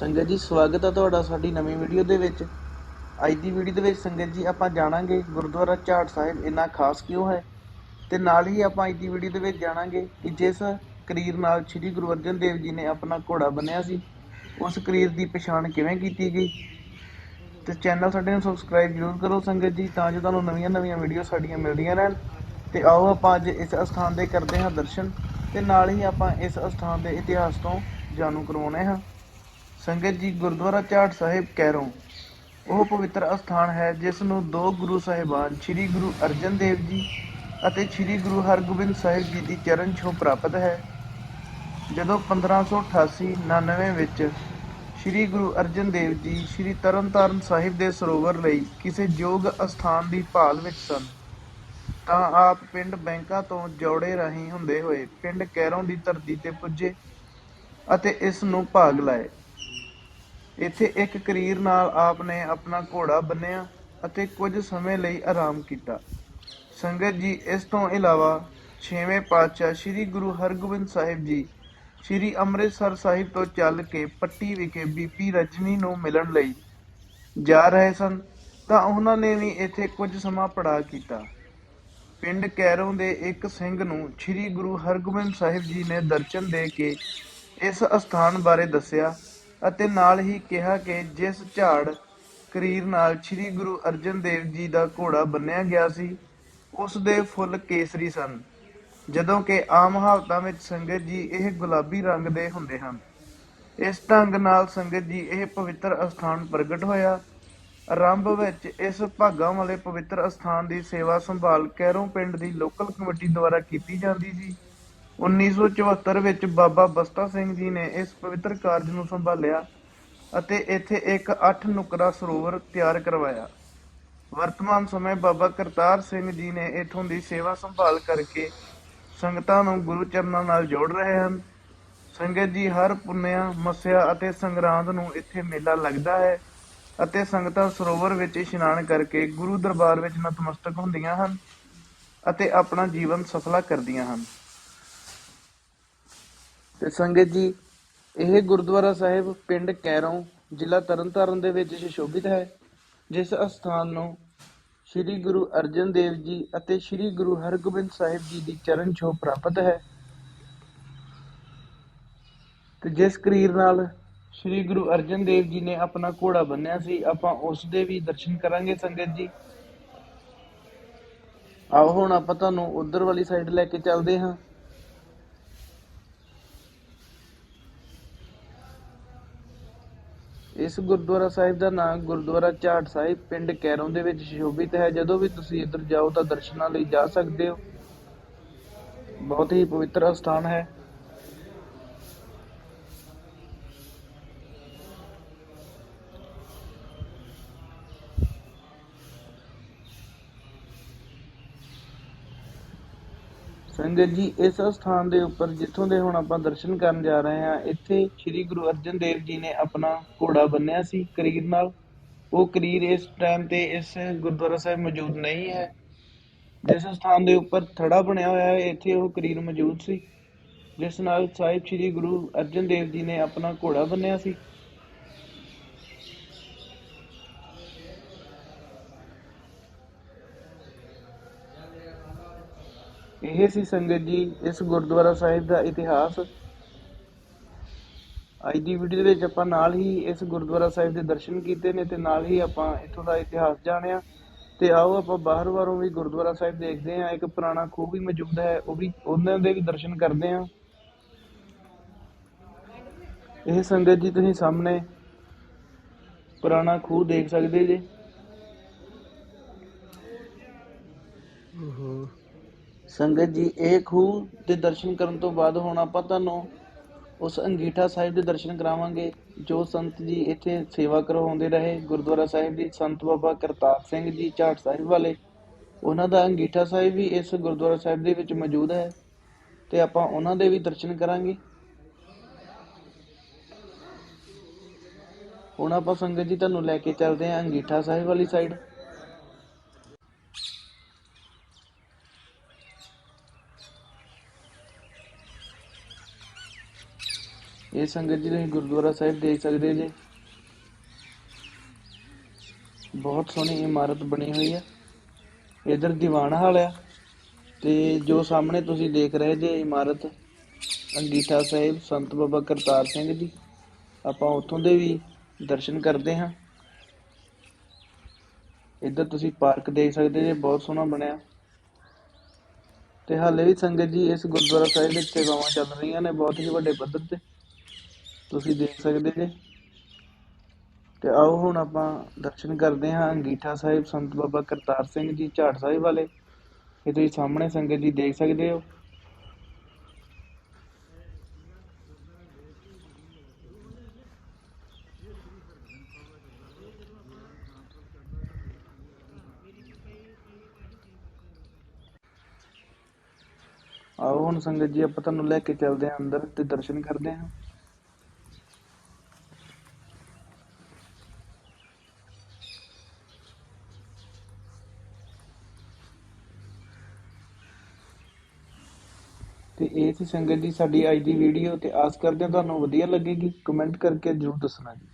ਸੰਗਤ ਜੀ, ਸਵਾਗਤ ਹੈ ਤੁਹਾਡਾ ਸਾਡੀ ਨਵੀਂ ਵੀਡੀਓ ਦੇ ਵਿੱਚ। ਅੱਜ ਦੀ ਵੀਡੀਓ ਦੇ ਵਿੱਚ ਸੰਗਤ ਜੀ, ਆਪਾਂ ਜਾਣਾਂਗੇ ਗੁਰਦੁਆਰਾ ਝਾੜ ਸਾਹਿਬ ਇੰਨਾ ਖਾਸ ਕਿਉਂ ਹੈ ਤੇ ਨਾਲ ਹੀ ਆਪਾਂ ਅੱਜ ਦੀ ਵੀਡੀਓ ਦੇ ਵਿੱਚ ਜਾਣਾਂਗੇ ਕਿ ਜਿਸ ਕਰੀਰ ਨਾਲ ਸ੍ਰੀ ਗੁਰੂ ਅਰਜਨ ਦੇਵ ਜੀ ਨੇ ਆਪਣਾ ਘੋੜਾ ਬੰਨਿਆ ਸੀ, ਉਸ ਕਰੀਰ ਦੀ ਪਛਾਣ ਕਿਵੇਂ ਕੀਤੀ ਗਈ? ਤੇ ਚੈਨਲ ਸਾਡੇ ਨੂੰ ਸਬਸਕ੍ਰਾਈਬ ਜ਼ਰੂਰ ਕਰੋ ਸੰਗਤ ਜੀ, ਤਾਂ ਜੋ ਤੁਹਾਨੂੰ ਨਵੀਆਂ ਨਵੀਆਂ ਵੀਡੀਓ ਸਾਡੀਆਂ ਮਿਲਦੀਆਂ ਰਹਿਣ। ਤੇ ਆਓ ਆਪਾਂ ਅੱਜ ਇਸ ਅਸਥਾਨ ਦੇ ਕਰਦੇ ਹਾਂ ਦਰਸ਼ਨ ਤੇ ਨਾਲ ਹੀ ਆਪਾਂ ਇਸ ਅਸਥਾਨ ਦੇ ਇਤਿਹਾਸ ਤੋਂ ਜਾਣੂ ਕਰਵਾਉਣੇ ਹਾਂ। ਸੰਗਤ ਜੀ ਗੁਰਦੁਆਰਾ ਝਾੜ ਸਾਹਿਬ ਕੈਰੋਂ। ਉਹ ਪਵਿੱਤਰ ਅਸਥਾਨ ਹੈ, ਜਿਸ ਨੂੰ ਦੋ ਗੁਰੂ ਸਾਹਿਬਾਨ, ਸ੍ਰੀ ਗੁਰੂ ਅਰਜਨ ਦੇਵ ਜੀ ਅਤੇ ਸ੍ਰੀ ਗੁਰੂ ਹਰਗੋਬਿੰਦ ਸਾਹਿਬ ਜੀ ਦੀ ਚਰਨ ਛੋਹ ਪ੍ਰਾਪਤ ਹੈ। ਜਦੋਂ 1588 99 ਵਿੱਚ ਸ੍ਰੀ ਗੁਰੂ ਅਰਜਨ ਦੇਵ ਜੀ ਸ੍ਰੀ ਤਰਨਤਾਰਨ ਸਾਹਿਬ ਦੇ ਸਰੋਵਰ ਲਈ ਕਿਸੇ ਯੋਗ ਅਸਥਾਨ ਦੀ ਭਾਲ ਵਿੱਚ ਸਨ, ਤਾਂ ਆਪ ਪਿੰਡ ਬੈਂਕਾ ਤੋਂ ਜੋੜੇ ਰਾਹੀਂ ਹੁੰਦੇ ਹੋਏ ਪਿੰਡ ਕੈਰੋਂ ਦੀ ਧਰਤੀ ਤੇ ਪੁੱਜੇ ਅਤੇ ਇਸ ਨੂੰ ਭਾਗ ਲਾਏ। ਇੱਥੇ ਇੱਕ ਕਰੀਰ ਨਾਲ ਆਪ ਨੇ ਆਪਣਾ ਘੋੜਾ ਬੰਨਿਆ ਅਤੇ ਕੁਝ ਸਮੇਂ ਲਈ ਆਰਾਮ ਕੀਤਾ। ਸੰਗਤ ਜੀ, ਇਸ ਤੋਂ ਇਲਾਵਾ ਛੇਵੇਂ ਪਾਤਸ਼ਾਹ ਸ੍ਰੀ ਗੁਰੂ ਹਰਗੋਬਿੰਦ ਸਾਹਿਬ ਜੀ ਸ੍ਰੀ ਅੰਮ੍ਰਿਤਸਰ ਸਾਹਿਬ ਤੋਂ ਚੱਲ ਕੇ ਪੱਟੀ ਵਿਖੇ ਬੀਪੀ ਰਜਨੀ ਨੂੰ ਮਿਲਣ ਲਈ ਜਾ ਰਹੇ ਸਨ, ਤਾਂ ਉਹਨਾਂ ਨੇ ਵੀ ਇੱਥੇ ਕੁਝ ਸਮਾਂ ਪੜਾ ਕੀਤਾ। ਪਿੰਡ ਕੈਰੋਂ ਦੇ ਇੱਕ ਸਿੰਘ ਨੂੰ ਸ੍ਰੀ ਗੁਰੂ ਹਰਗੋਬਿੰਦ ਸਾਹਿਬ ਜੀ ਨੇ ਦਰਸ਼ਨ ਦੇ ਕੇ ਇਸ ਅਸਥਾਨ ਬਾਰੇ ਦੱਸਿਆ ਅਤੇ ਨਾਲ ਹੀ ਕਿਹਾ ਕਿ ਜਿਸ ਝਾੜ ਕਰੀਰ ਨਾਲ ਸ੍ਰੀ ਗੁਰੂ ਅਰਜਨ ਦੇਵ ਜੀ ਦਾ ਘੋੜਾ ਬੰਨਿਆ ਗਿਆ ਸੀ, ਉਸ ਦੇ ਫੁੱਲ ਕੇਸਰੀ ਸਨ, ਜਦੋਂ ਕਿ ਆਮ ਹਾਲਤਾਂ ਵਿੱਚ ਸੰਗਤ ਜੀ ਇਹ ਗੁਲਾਬੀ ਰੰਗ ਦੇ ਹੁੰਦੇ ਹਨ। ਇਸ ਢੰਗ ਨਾਲ ਸੰਗਤ ਜੀ ਇਹ ਪਵਿੱਤਰ ਅਸਥਾਨ ਪ੍ਰਗਟ ਹੋਇਆ। ਆਰੰਭ ਵਿੱਚ ਇਸ ਭਾਗਾਂ ਵਾਲੇ ਪਵਿੱਤਰ ਅਸਥਾਨ ਦੀ ਸੇਵਾ ਸੰਭਾਲ ਕੈਰੋਂ ਪਿੰਡ ਦੀ ਲੋਕਲ ਕਮੇਟੀ ਦੁਆਰਾ ਕੀਤੀ ਜਾਂਦੀ ਸੀ। 1974 ਵਿੱਚ ਬਾਬਾ ਬਸਤਾ ਸਿੰਘ ਜੀ ਨੇ ਇਸ ਪਵਿੱਤਰ ਕਾਰਜ ਨੂੰ ਸੰਭਾਲਿਆ ਅਤੇ ਇੱਥੇ ਇੱਕ 8 ਨੁਕਰਾ ਸਰੋਵਰ ਤਿਆਰ ਕਰਵਾਇਆ। ਵਰਤਮਾਨ ਸਮੇਂ ਬਾਬਾ ਕਰਤਾਰ ਸਿੰਘ ਜੀ ਨੇ ਇਥੋਂ ਦੀ ਸੇਵਾ ਸੰਭਾਲ ਕਰਕੇ ਸੰਗਤਾਂ ਨੂੰ ਗੁਰੂ ਚਰਨਾਂ ਨਾਲ ਜੋੜ ਰਹੇ ਹਨ। ਸੰਗਤ ਜੀ ਹਰ ਪੁੰਨਿਆ, ਮੱਸਿਆ ਅਤੇ ਸੰਗਰਾਂਦ ਨੂੰ ਇੱਥੇ ਮੇਲਾ ਲੱਗਦਾ ਹੈ ਅਤੇ ਸੰਗਤਾਂ ਸਰੋਵਰ ਵਿੱਚ ਇਸ਼ਨਾਨ ਕਰਕੇ ਗੁਰੂ ਦਰਬਾਰ ਵਿੱਚ ਨਤਮਸਤਕ ਹੁੰਦੀਆਂ ਹਨ ਅਤੇ ਆਪਣਾ ਜੀਵਨ ਸਫਲਾ ਕਰਦੀਆਂ ਹਨ। ਤੇ ਸੰਗਤ ਜੀ, ਇਹ ਗੁਰਦੁਆਰਾ ਸਾਹਿਬ ਪਿੰਡ ਕੈਰੋਂ, ਜ਼ਿਲ੍ਹਾ ਤਰਨਤਾਰਨ ਦੇ ਵਿੱਚ ਸੁਸ਼ੋਭਿਤ ਹੈ, ਜਿਸ ਅਸਥਾਨ ਨੂੰ ਸ੍ਰੀ ਗੁਰੂ ਅਰਜਨ ਦੇਵ ਜੀ ਅਤੇ ਸ੍ਰੀ ਗੁਰੂ ਹਰਗੋਬਿੰਦ ਸਾਹਿਬ ਜੀ ਦੀ ਚਰਨ ਛੋਹ ਪ੍ਰਾਪਤ ਹੈ। ਤੇ ਜਿਸ ਕਰੀਰ ਨਾਲ ਸ੍ਰੀ ਗੁਰੂ ਅਰਜਨ ਦੇਵ ਜੀ ਨੇ ਆਪਣਾ ਘੋੜਾ ਬੰਨਿਆ ਸੀ, ਆਪਾਂ ਉਸ ਦੇ ਵੀ ਦਰਸ਼ਨ ਕਰਾਂਗੇ ਸੰਗਤ ਜੀ। ਆਓ ਹੁਣ ਆਪਾਂ ਤੁਹਾਨੂੰ ਉਧਰ ਵਾਲੀ ਸਾਈਡ ਲੈ ਕੇ ਚੱਲਦੇ ਹਾਂ। ਇਸ ਗੁਰਦੁਆਰਾ ਸਾਹਿਬ ਦਾ ਨਾਮ ਗੁਰਦੁਆਰਾ ਝਾਟ ਸਾਹਿਬ, ਪਿੰਡ ਕੈਰੋਂ ਦੇ ਵਿੱਚ ਸ਼ੋਭਿਤ ਹੈ। ਜਦੋਂ ਵੀ ਤੁਸੀਂ ਇੱਧਰ ਜਾਓ ਤਾਂ ਦਰਸ਼ਨਾਂ ਲਈ ਜਾ ਸਕਦੇ ਹੋ। ਬਹੁਤ ਹੀ ਪਵਿੱਤਰ ਸਥਾਨ ਹੈ। ਸੰਗਤ ਜੀ, ਇਸ ਸਥਾਨ ਦੇ ਉੱਪਰ ਜਿੱਥੋਂ ਦੇ ਹੁਣ ਆਪਾਂ ਦਰਸ਼ਨ ਕਰਨ ਜਾ ਰਹੇ ਹਾਂ, ਇੱਥੇ ਸ੍ਰੀ ਗੁਰੂ ਅਰਜਨ ਦੇਵ ਜੀ ਨੇ ਆਪਣਾ ਘੋੜਾ ਬੰਨਿਆ ਸੀ ਕਰੀਰ ਨਾਲ। ਉਹ ਕਰੀਰ ਇਸ ਟਾਈਮ ਤੇ ਇਸ ਗੁਰਦੁਆਰਾ ਸਾਹਿਬ ਮੌਜੂਦ ਨਹੀਂ ਹੈ। ਜਿਸ ਸਥਾਨ ਦੇ ਉੱਪਰ ਥੜਾ ਬਣਿਆ ਹੋਇਆ ਹੈ, ਇੱਥੇ ਉਹ ਕਰੀਰ ਮੌਜੂਦ ਸੀ। ਜਿਸ ਨਾਲ ਸਾਹਿਬ ਸ੍ਰੀ ਗੁਰੂ ਅਰਜਨ ਦੇਵ ਜੀ ਨੇ ਆਪਣਾ ਘੋੜਾ ਬੰਨਿਆ ਸੀ। ਇਹ ਸੀ ਸੰਗਤ ਜੀ, ਇਸ ਗੁਰਦੁਆਰਾ ਸਾਹਿਬ ਦਾ ਇਤਿਹਾਸ। ਅੱਜ ਦੀ ਵੀਡੀਓ ਦੇ ਵਿੱਚ ਆਪਾਂ ਨਾਲ ਹੀ ਇਸ ਗੁਰਦੁਆਰਾ ਸਾਹਿਬ ਦੇ ਦਰਸ਼ਨ ਕੀਤੇ ਨੇ ਤੇ ਨਾਲ ਹੀ ਆਪਾਂ ਇੱਥੋਂ ਦਾ ਇਤਿਹਾਸ ਜਾਣਿਆ। ਤੇ ਆਓ ਆਪਾਂ ਬਾਹਰ ਬਾਹਰੋਂ ਵੀ ਗੁਰਦੁਆਰਾ ਸਾਹਿਬ ਦੇਖਦੇ ਹਾਂ, ਇੱਕ ਪੁਰਾਣਾ ਖੂਹ ਵੀ ਮੌਜੂਦ ਹੈ, ਉਹ ਵੀ ਉਹਨਾਂ ਦੇ ਵੀ ਦਰਸ਼ਨ ਕਰਦੇ ਹਾਂ। ਇਹ ਸੰਗਤ ਜੀ ਤੁਸੀਂ ਸਾਹਮਣੇ ਪੁਰਾਣਾ ਖੂਹ ਦੇਖ ਸਕਦੇ ਜੇ। ਸੰਗਤ ਜੀ, ਇਹ ਖੂਹ ਦੇ ਦਰਸ਼ਨ ਕਰਨ ਤੋਂ ਬਾਅਦ ਹੁਣ ਆਪਾਂ ਤੁਹਾਨੂੰ ਉਸ ਅੰਗੀਠਾ ਸਾਹਿਬ ਦੇ ਦਰਸ਼ਨ ਕਰਾਵਾਂਗੇ, ਜੋ ਸੰਤ ਜੀ ਇੱਥੇ ਸੇਵਾ ਕਰਵਾਉਂਦੇ ਰਹੇ, ਗੁਰਦੁਆਰਾ ਸਾਹਿਬ ਦੀ ਸੰਤ ਬਾਬਾ ਕਰਤਾਰ ਸਿੰਘ ਜੀ, ਝਾਟ ਸਾਹਿਬ ਵਾਲੇ। ਉਹਨਾਂ ਦਾ ਅੰਗੀਠਾ ਸਾਹਿਬ ਵੀ ਇਸ ਗੁਰਦੁਆਰਾ ਸਾਹਿਬ ਦੇ ਵਿੱਚ ਮੌਜੂਦ ਹੈ ਤੇ ਆਪਾਂ ਉਹਨਾਂ ਦੇ ਵੀ ਦਰਸ਼ਨ ਕਰਾਂਗੇ। ਹੁਣ ਆਪਾਂ ਸੰਗਤ ਜੀ, ਤੁਹਾਨੂੰ ਲੈ ਕੇ ਚੱਲਦੇ ਹਾਂ ਅੰਗੀਠਾ ਸਾਹਿਬ ਵਾਲੀ ਸਾਈਡ ਇਹ ਸੰਗਤ ਜੀ ਤੁਸੀਂ ਗੁਰਦੁਆਰਾ ਸਾਹਿਬ ਦੇਖ ਸਕਦੇ ਜੇ। ਬਹੁਤ ਸੋਹਣੀ ਇਮਾਰਤ ਬਣੀ ਹੋਈ ਹੈ ਇਧਰ ਦੀਵਾਨ ਹਾਲ ਆ ਤੇ ਜੋ ਸਾਹਮਣੇ ਤੁਸੀਂ ਦੇਖ ਰਹੇ ਜੇ ਇਮਾਰਤ, ਅੰਗੀਠਾ ਸਾਹਿਬ, ਸੰਤ ਬਾਬਾ ਕਰਤਾਰ ਸਿੰਘ ਜੀ, ਆਪਾਂ ਉੱਥੋਂ ਦੇ ਵੀ ਦਰਸ਼ਨ ਕਰਦੇ ਹਾਂ। ਇੱਧਰ ਤੁਸੀਂ ਪਾਰਕ ਦੇਖ ਸਕਦੇ ਜੇ, ਬਹੁਤ ਸੋਹਣਾ ਬਣਿਆ। ਤੇ ਹਾਲੇ ਵੀ ਸੰਗਤ ਜੀ ਇਸ ਗੁਰਦੁਆਰਾ ਸਾਹਿਬ ਵਿੱਚ ਸੇਵਾਵਾਂ ਚੱਲ ਰਹੀਆਂ ਨੇ, ਬਹੁਤ ਹੀ ਵੱਡੇ ਪੱਧਰ ਤੇ। ਤੁਸੀਂ ਦੇਖ ਸਕਦੇ ਜੇ। ਤੇ ਆਓ ਹੁਣ ਆਪਾਂ ਦਰਸ਼ਨ ਕਰਦੇ ਹਾਂ ਅੰਗੀਠਾ ਸਾਹਿਬ, ਸੰਤ ਬਾਬਾ ਕਰਤਾਰ ਸਿੰਘ ਜੀ, ਝਾੜ ਸਾਹਿਬ ਵਾਲੇ। ਇਹ ਤੁਸੀਂ ਸਾਹਮਣੇ ਸੰਗਤ ਜੀ ਦੇਖ ਸਕਦੇ ਹੋ। ਆਓ ਹੁਣ ਸੰਗਤ ਜੀ ਆਪਾਂ ਤੁਹਾਨੂੰ ਲੈ ਕੇ ਚੱਲਦੇ ਹਾਂ ਅੰਦਰ ਤੇ ਦਰਸ਼ਨ ਕਰਦੇ ਹਾਂ। ਤੇ ਇਹ ਸੀ ਸੰਗਤ ਜੀ ਸਾਡੀ ਅੱਜ ਦੀ ਵੀਡੀਓ ਤੇ ਆਸ ਕਰਦੇ ਹਾਂ ਤੁਹਾਨੂੰ ਵਧੀਆ ਲੱਗੇਗੀ। ਕਮੈਂਟ ਕਰਕੇ ਜਰੂਰ ਦੱਸਣਾ ਜੀ।